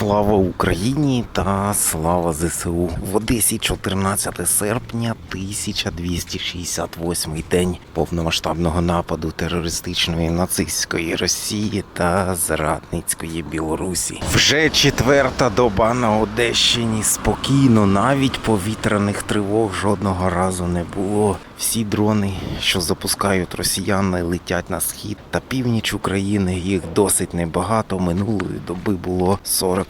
Слава Україні та слава ЗСУ в Одесі 14 серпня 1268 день повномасштабного нападу терористичної нацистської Росії та зрадницької Білорусі. Вже четверта доба на Одещині спокійно, навіть повітряних тривог жодного разу не було. Всі дрони, що запускають росіяни, летять на схід та північ України. Їх досить небагато. Минулої доби було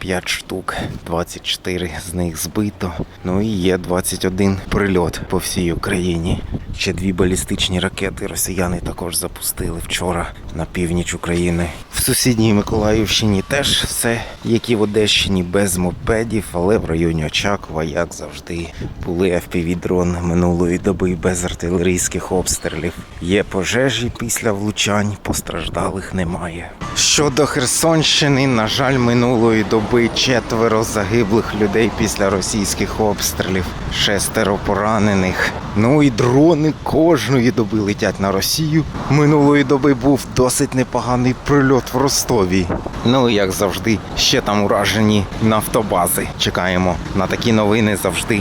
45 штук, 24 з них збито. Ну і є 21 прильот по всій Україні. Ще дві балістичні ракети росіяни також запустили вчора на північ України. В сусідній Миколаївщині теж все, як і в Одещині, без мопедів, але в районі Очакова, як завжди, були FPV-дрони минулої доби без артилерійських обстрілів. Є пожежі після влучань, постраждалих немає. Щодо Херсонщини, на жаль, минулої доби четверо загиблих людей після російських обстрілів, шестеро поранених. Ну і дрони кожної доби летять на Росію. Минулої доби був досить непоганий прильот в Ростові. Ну і як завжди, ще там уражені нафтобази. Чекаємо на такі новини завжди